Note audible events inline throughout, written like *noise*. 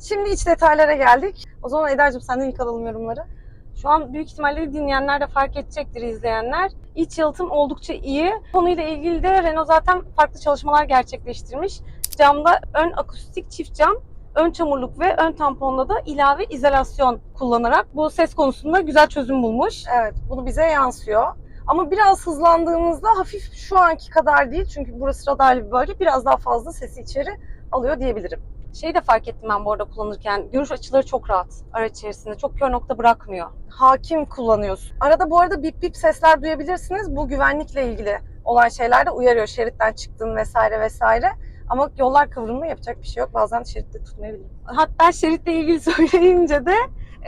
Şimdi iç detaylara geldik. O zaman Eda'cığım senden ilk alalım yorumları. Şu an büyük ihtimalle dinleyenler de fark edecektir izleyenler. İç yalıtım oldukça iyi. Konuyla ilgili de Renault zaten farklı çalışmalar gerçekleştirmiş. Camda ön akustik çift cam, ön çamurluk ve ön tamponda da ilave izolasyon kullanarak bu ses konusunda güzel çözüm bulmuş. Evet, bunu bize yansıyor. Ama biraz hızlandığımızda hafif şu anki kadar değil. Çünkü burası radarlı bir bölge. Biraz daha fazla sesi içeri alıyor diyebilirim. Şeyi de fark ettim ben bu arada kullanırken. Görüş açıları çok rahat araç içerisinde. Çok kör nokta bırakmıyor. Hakim kullanıyorsun. Arada bu arada bip bip sesler duyabilirsiniz. Bu güvenlikle ilgili olan şeyler de uyarıyor. Şeritten çıktın vesaire vesaire. Ama yollar kıvrımlı yapacak bir şey yok. Bazen şeritte tutmayabilir. Hatta şeritle ilgili *laughs* söyleyince de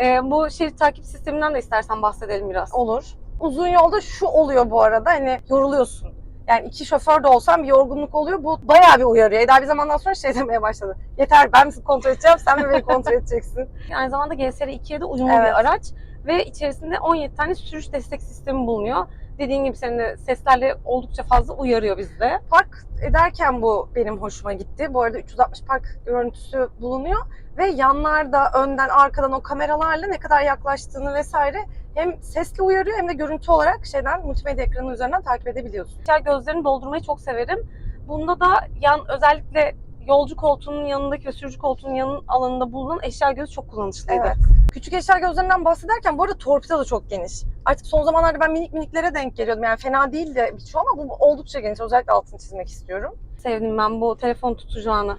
e, bu şerit takip sisteminden de istersen bahsedelim biraz. Olur. Uzun yolda şu oluyor bu arada hani yoruluyorsun. Yani iki şoför de olsam bir yorgunluk oluyor. Bu bayağı bir uyarıyor. Eda bir zamandan sonra şey demeye başladı. Yeter ben kontrol edeceğim sen mi beni kontrol edeceksin? *laughs* Aynı zamanda GSR 2'ye de uyumlu Evet. bir araç ve içerisinde 17 tane sürüş destek sistemi bulunuyor. Dediğin gibi senin de seslerle oldukça fazla uyarıyor bizde. Park ederken bu benim hoşuma gitti. Bu arada 360 park görüntüsü bulunuyor. Ve yanlarda, önden, arkadan o kameralarla ne kadar yaklaştığını vesaire hem sesle uyarıyor hem de görüntü olarak şeyden multimedya ekranı üzerinden takip edebiliyorsun. Eşya gözlerini doldurmayı çok severim. Bunda da yan özellikle yolcu koltuğunun yanındaki ve sürücü koltuğunun yanın alanında bulunan eşya gözü çok kullanışlıydı. Evet. Küçük eşya gözlerinden bahsederken bu arada torpido da çok geniş. Artık son zamanlarda ben minik miniklere denk geliyordum. Yani fena değil de birçoğu ama bu oldukça geniş. Özellikle altını çizmek istiyorum. Sevdim ben bu telefon tutacağını.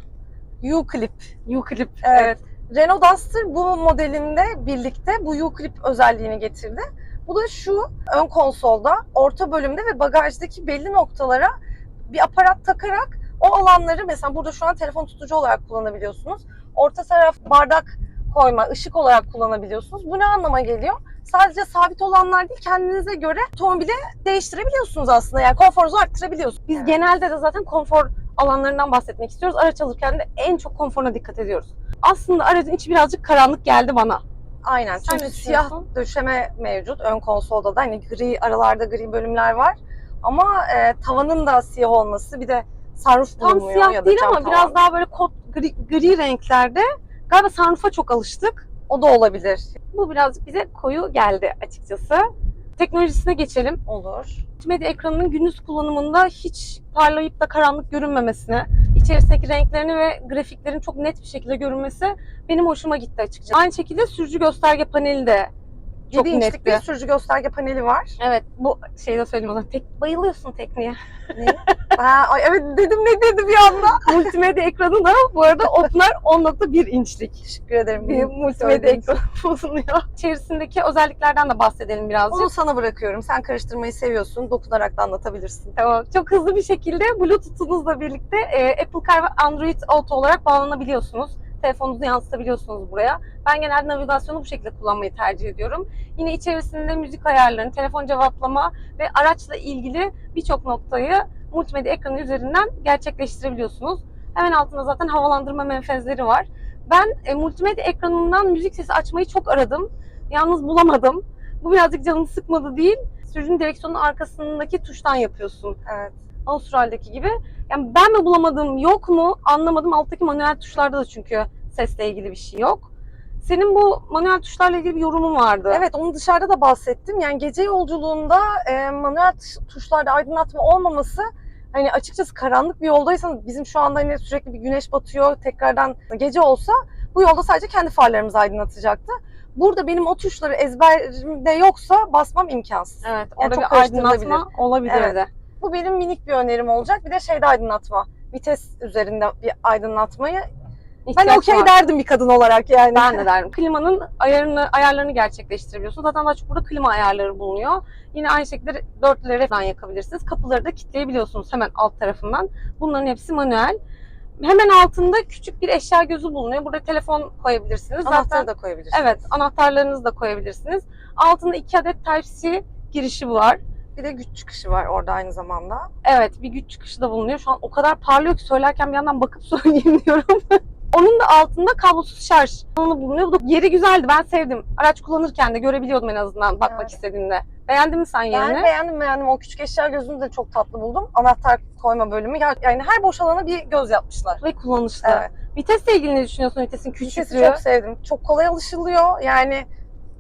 U-Clip. U-Clip. Evet. Renault Duster bu modelinde birlikte bu U-Clip özelliğini getirdi. Bu da şu ön konsolda, orta bölümde ve bagajdaki belli noktalara bir aparat takarak o alanları mesela burada şu an telefon tutucu olarak kullanabiliyorsunuz. Orta taraf bardak koyma, ışık olarak kullanabiliyorsunuz. Bu ne anlama geliyor? Sadece sabit olanlar değil, kendinize göre otomobili değiştirebiliyorsunuz aslında. Yani konforunuzu arttırabiliyorsunuz. Biz genelde de zaten konfor alanlarından bahsetmek istiyoruz. Araç alırken de en çok konforuna dikkat ediyoruz. Aslında aracın içi birazcık karanlık geldi bana. Aynen. Sen Çünkü siyah döşeme mevcut ön konsolda da. Hani gri aralarda gri bölümler var. Ama e, tavanın da siyah olması bir de sunroof Tam bulunmuyor siyah ya da değil cam ama tavan. biraz daha böyle kot gri, gri renklerde. Galiba sunroof'a çok alıştık. o da olabilir. Bu birazcık bize koyu geldi açıkçası. Teknolojisine geçelim. Olur. Multimedya ekranının gündüz kullanımında hiç parlayıp da karanlık görünmemesine, içerisindeki renklerini ve grafiklerin çok net bir şekilde görünmesi benim hoşuma gitti açıkçası. Aynı şekilde sürücü gösterge paneli de çok 7 inçlik netti. bir sürücü gösterge paneli var. Evet bu şeyi de söyleyeyim o zaman. Tek, bayılıyorsun tekniğe. ha, ay, evet dedim ne dedi bir anda. *laughs* multimedya ekranı da bu arada Opnar 10.1 inçlik Teşekkür ederim. bir multimedya ekranı *laughs* bulunuyor. İçerisindeki özelliklerden de bahsedelim birazcık. Onu sana bırakıyorum. Sen karıştırmayı seviyorsun. Dokunarak da anlatabilirsin. Tamam. Çok hızlı bir şekilde Bluetooth'unuzla birlikte e, Apple Car ve Android Auto olarak bağlanabiliyorsunuz. Telefonunuzu yansıtabiliyorsunuz buraya. Ben genelde navigasyonu bu şekilde kullanmayı tercih ediyorum. Yine içerisinde müzik ayarlarını, telefon cevaplama ve araçla ilgili birçok noktayı multimedya ekranı üzerinden gerçekleştirebiliyorsunuz. Hemen altında zaten havalandırma menfezleri var. Ben e, multimedya ekranından müzik sesi açmayı çok aradım. Yalnız bulamadım. Bu birazcık canımı sıkmadı değil. Sürücünün direksiyonun arkasındaki tuştan yapıyorsun. Evet. Avustralya'daki gibi. Yani ben mi bulamadım yok mu anlamadım. Alttaki manuel tuşlarda da çünkü sesle ilgili bir şey yok. Senin bu manuel tuşlarla ilgili bir yorumun vardı. Evet onu dışarıda da bahsettim. Yani gece yolculuğunda e, manuel tuşlarda aydınlatma olmaması hani açıkçası karanlık bir yoldaysanız bizim şu anda hani sürekli bir güneş batıyor tekrardan gece olsa bu yolda sadece kendi farlarımız aydınlatacaktı. Burada benim o tuşları ezberimde yoksa basmam imkansız. Evet, Yani orada çok bir aydınlatma olabilirdi. Evet. Bu benim minik bir önerim olacak. Bir de şeyde aydınlatma. Vites üzerinde bir aydınlatmayı. Ben İhtiyaç okey var. derdim bir kadın olarak yani. Ben de derim. Klimanın ayarını, ayarlarını gerçekleştirebiliyorsun. Zaten daha çok burada klima ayarları bulunuyor. Yine aynı şekilde dörtlüleri falan yakabilirsiniz. Kapıları da kilitleyebiliyorsunuz hemen alt tarafından. Bunların hepsi manuel. Hemen altında küçük bir eşya gözü bulunuyor. Burada telefon koyabilirsiniz. Anahtarı Zaten da koyabilirsiniz. evet anahtarlarınızı da koyabilirsiniz. Altında iki adet Type-C girişi var. Bir de güç çıkışı var orada aynı zamanda. Evet bir güç çıkışı da bulunuyor. Şu an o kadar parlıyor ki söylerken bir yandan bakıp *laughs* söyleyeyim diyorum. *laughs* Onun da altında kablosuz şarj alanı bulunuyor. Bu da yeri güzeldi. Ben sevdim. Araç kullanırken de görebiliyordum en azından bakmak Evet. istediğimde. Beğendin mi sen yerini? Ben beğendim beğendim. O küçük eşya gözünü de çok tatlı buldum. Anahtar koyma bölümü. Ya- Yani her boş alana bir göz yapmışlar. Ve kullanışlı. Evet. Vitesle ilgili ne düşünüyorsun vitesin Vitesi küçüklüğü? çok sevdim. Çok kolay alışılıyor. Yani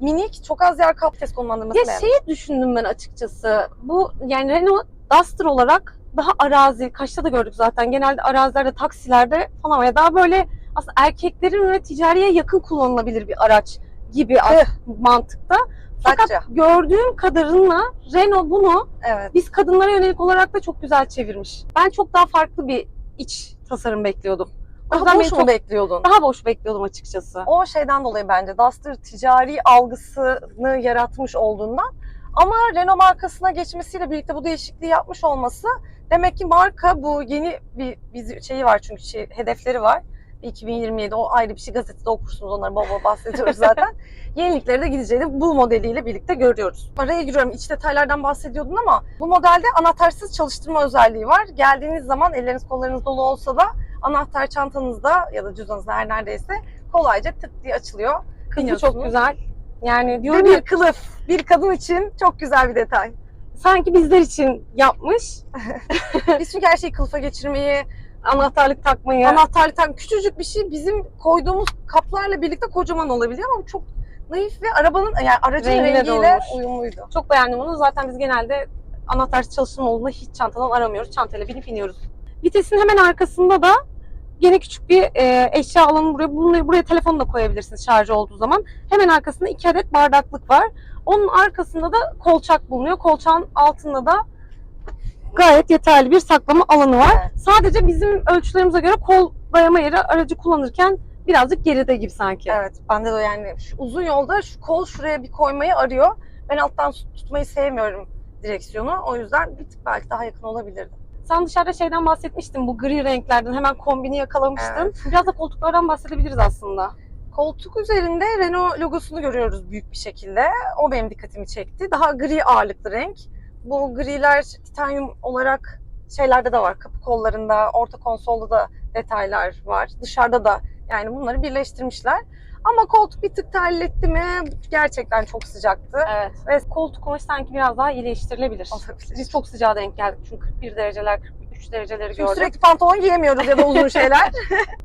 minik, çok az yer kap vites konumlandırması Ya beğendim. şeyi düşündüm ben açıkçası. Bu yani Renault Duster olarak daha arazi, kaçta da gördük zaten. Genelde arazilerde, taksilerde falan ya daha böyle aslında erkeklerin ve ticariye yakın kullanılabilir bir araç gibi as- mantıkta. Fakat Dacia. gördüğüm kadarıyla Renault bunu Evet. biz kadınlara yönelik olarak da çok güzel çevirmiş. Ben çok daha farklı bir iç tasarım bekliyordum. O Daha boş mu bekliyordun? daha boş bekliyordum açıkçası. O şeyden dolayı bence Duster ticari algısını yaratmış olduğundan ama Renault markasına geçmesiyle birlikte bu değişikliği yapmış olması demek ki marka bu yeni bir, bir şeyi var çünkü şey, hedefleri var. 2027 o ayrı bir şey gazetede okursunuz onları bol bol bahsediyoruz *laughs* zaten. Yenilikleri de gideceğini bu modeliyle birlikte görüyoruz. Araya giriyorum iç detaylardan bahsediyordun ama bu modelde anahtarsız çalıştırma özelliği var. Geldiğiniz zaman elleriniz kollarınız dolu olsa da anahtar çantanızda ya da cüzdanınızda her neredeyse kolayca tık diye açılıyor. Kılıfı çok güzel. Yani Ve diyorum bir ya kılıf. Bir kadın için çok güzel bir detay. sanki bizler için yapmış. *laughs* Biz çünkü her şeyi kılıfa geçirmeyi, Anahtarlık takmayı. anahtarlıktan küçücük bir şey bizim koyduğumuz kaplarla birlikte kocaman olabiliyor ama çok naif ve arabanın yani aracın Rengine rengiyle uyumluydu. Çok beğendim onu. Zaten biz genelde anahtarsız çalıştırma olduğunda hiç çantadan aramıyoruz. Çantayla binip iniyoruz. Vitesin hemen arkasında da gene küçük bir e, eşya alanı buraya. Bunu, buraya telefonu da koyabilirsiniz şarjı olduğu zaman. Hemen arkasında iki adet bardaklık var. Onun arkasında da kolçak bulunuyor. Kolçağın altında da gayet yeterli bir saklama alanı var. Evet. Sadece bizim ölçülerimize göre kol dayama yeri aracı kullanırken birazcık geride gibi sanki. Evet bende de yani şu uzun yolda şu kol şuraya bir koymayı arıyor. Ben alttan tutmayı sevmiyorum direksiyonu. O yüzden bir tık belki daha yakın olabilirdi. Sen dışarıda şeyden bahsetmiştin bu gri renklerden hemen kombini yakalamıştın. Evet. Biraz da koltuklardan bahsedebiliriz aslında. Koltuk üzerinde Renault logosunu görüyoruz büyük bir şekilde. O benim dikkatimi çekti. Daha gri ağırlıklı renk. Bu griler titanyum olarak şeylerde de var. Kapı kollarında, orta konsolda da detaylar var. Dışarıda da yani bunları birleştirmişler. Ama koltuk bir tık terletti mi gerçekten çok sıcaktı. Evet. Ve koltuk kumaşı sanki biraz daha iyileştirilebilir. Olabilir. Biz çok sıcağa denk geldik. Çünkü 41 dereceler, 43 dereceleri Çünkü gördük. sürekli pantolon giyemiyoruz ya da uzun *laughs* şeyler.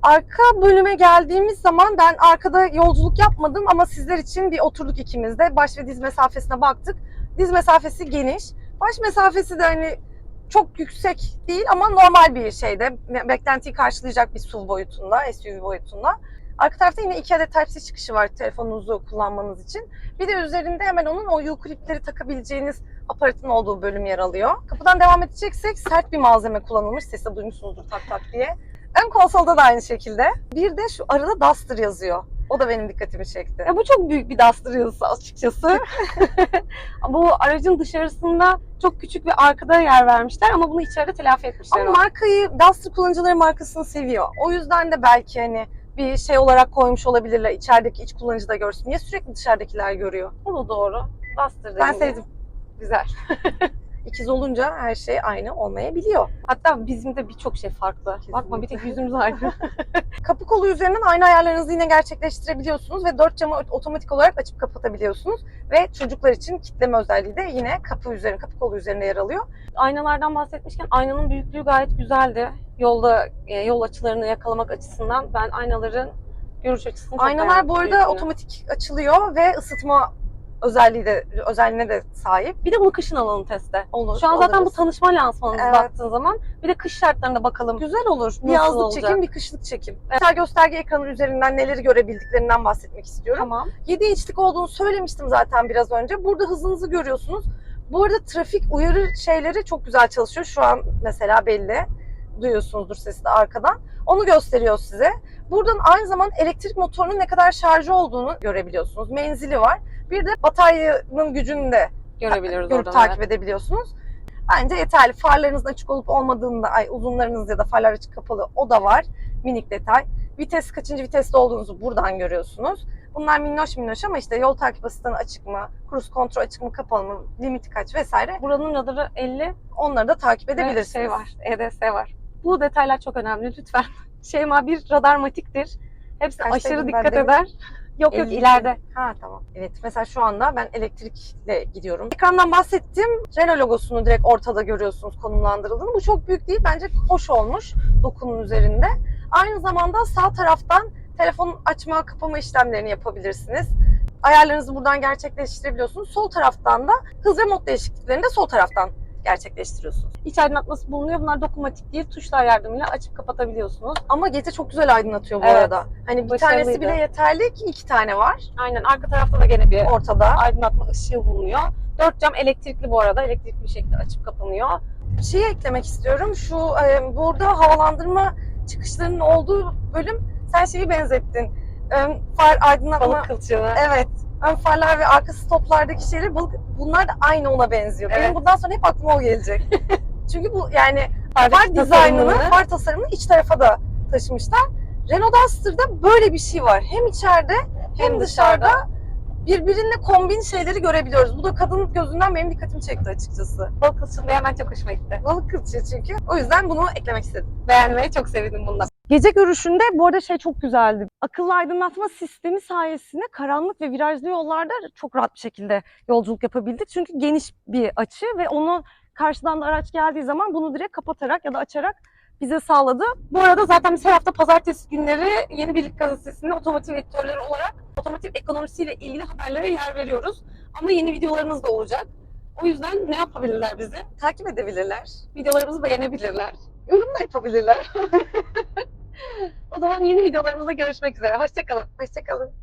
Arka bölüme geldiğimiz zaman ben arkada yolculuk yapmadım ama sizler için bir oturduk ikimiz de. Baş ve diz mesafesine baktık. Diz mesafesi geniş. Baş mesafesi de hani çok yüksek değil ama normal bir şeyde. Beklentiyi karşılayacak bir SUV boyutunda, SUV boyutunda. Arka tarafta yine iki adet Type-C çıkışı var telefonunuzu kullanmanız için. Bir de üzerinde hemen onun o U-Clip'leri takabileceğiniz aparatın olduğu bölüm yer alıyor. Kapıdan devam edeceksek sert bir malzeme kullanılmış. Sesi duymuşsunuzdur tak tak diye. Ön konsolda da aynı şekilde. Bir de şu arada Duster yazıyor. O da benim dikkatimi çekti. Ya bu çok büyük bir Duster yazısı açıkçası. *laughs* bu aracın dışarısında çok küçük bir arkada yer vermişler ama bunu içeride telafi etmişler. Ama markayı Duster kullanıcıları markasını seviyor. O yüzden de belki hani bir şey olarak koymuş olabilirler. İçerideki iç kullanıcı da görsün. Niye sürekli dışarıdakiler görüyor? o da doğru. Duster Ben sevdim. Güzel. *laughs* İkiz olunca her şey aynı olmayabiliyor. Hatta bizim de birçok şey farklı. Bakma bir tek yüzümüz aynı. *laughs* Kapı kolu üzerinden aynı ayarlarınızı yine gerçekleştirebiliyorsunuz ve dört camı otomatik olarak açıp kapatabiliyorsunuz. Ve çocuklar için kitleme özelliği de yine kapı üzerine, kapı kolu üzerinde yer alıyor. Aynalardan bahsetmişken aynanın büyüklüğü gayet güzeldi. Yolda e, yol açılarını yakalamak açısından ben aynaların görüş açısını çok Aynalar bu arada otomatik açılıyor ve ısıtma özelliği de özelliğine de sahip. Bir de bunu kışın alalım teste. Olur. Şu an zaten bu alırız. tanışma lansmanımız Evet. baktığın zaman. Bir de kış şartlarına bakalım. Güzel olur. Bir yazlık olacak? çekim, bir kışlık çekim. Mesela gösterge ekranı üzerinden neleri görebildiklerinden bahsetmek istiyorum. Tamam. 7 inçlik olduğunu söylemiştim zaten biraz önce. Burada hızınızı görüyorsunuz. Bu arada trafik uyarı şeyleri çok güzel çalışıyor. Şu an mesela belli. Duyuyorsunuzdur sesi de arkadan. Onu gösteriyor size. Buradan aynı zamanda elektrik motorunun ne kadar şarjı olduğunu görebiliyorsunuz. Menzili var. Bir de bataryanın gücünü de Görebiliyoruz görüp oradan. takip edebiliyorsunuz. Bence yeterli. Farlarınızın açık olup olmadığında, ay uzunlarınız ya da farlar açık kapalı o da var. Minik detay. Vites kaçıncı viteste olduğunuzu buradan görüyorsunuz. Bunlar minnoş minnoş ama işte yol takip asistanı açık mı, cruise kontrol açık mı, kapalı mı, limiti kaç vesaire. Buranın radarı 50 Onları da takip ve edebilirsiniz. şey var. EDS var. Bu detaylar çok önemli lütfen. *laughs* Şeyma bir radarmatiktir. Hepsi aşırı dikkat eder. Yok yok 50. ileride. Ha tamam. Evet mesela şu anda ben elektrikle gidiyorum. Ekrandan bahsettim. Renault logosunu direkt ortada görüyorsunuz konumlandırıldığını. Bu çok büyük değil. Bence hoş olmuş dokunun üzerinde. Aynı zamanda sağ taraftan telefon açma kapama işlemlerini yapabilirsiniz. Ayarlarınızı buradan gerçekleştirebiliyorsunuz. Sol taraftan da hız ve mod değişikliklerini de sol taraftan gerçekleştiriyorsunuz. İç aydınlatması bulunuyor. Bunlar dokunmatik değil. Tuşlar yardımıyla açıp kapatabiliyorsunuz. Ama gece çok güzel aydınlatıyor bu Evet. arada. Hani bir tanesi bile yeterli ki iki tane var Aynen. Arka tarafta da gene bir ortada. aydınlatma ışığı bulunuyor. Dört cam elektrikli bu arada. Elektrikli bir şekilde açıp kapanıyor. Bir şey eklemek istiyorum. Şu e, burada havalandırma çıkışlarının olduğu bölüm sen şeyi benzettin. Ön far aydınlatma. Balık kılçığı. Evet. Ön farlar ve arka stoplardaki şeyler bunlar da aynı ona benziyor. Benim Evet. bundan sonra hep aklıma o gelecek. *laughs* Çünkü bu yani far dizaynını, tasarımını- far tasarımını iç tarafa da taşımışlar. Renault Duster'da böyle bir şey var. Hem içeride hem, Hem dışarıda, dışarıda. birbirine kombin şeyleri görebiliyoruz. Bu da kadın gözünden benim dikkatimi çekti açıkçası. Balık kılçığında hemen çok hoşuma gitti. Balık kılçığı çünkü. O yüzden bunu eklemek istedim. Beğenmeye çok sevindim bundan. Gece görüşünde bu arada şey çok güzeldi. Akıllı aydınlatma sistemi sayesinde karanlık ve virajlı yollarda çok rahat bir şekilde yolculuk yapabildik. Çünkü geniş bir açı ve onu karşıdan da araç geldiği zaman bunu direkt kapatarak ya da açarak bize sağladı. Bu arada zaten biz her hafta pazartesi günleri Yeni Birlik Gazetesi'nde otomotiv editörleri olarak otomotiv ekonomisiyle ilgili haberlere yer veriyoruz. Ama yeni videolarımız da olacak. O yüzden ne yapabilirler bizi? Takip edebilirler. Videolarımızı beğenebilirler. Yorum da yapabilirler. *laughs* O zaman yeni videolarımızda görüşmek üzere. Hoşçakalın. Hoşçakalın.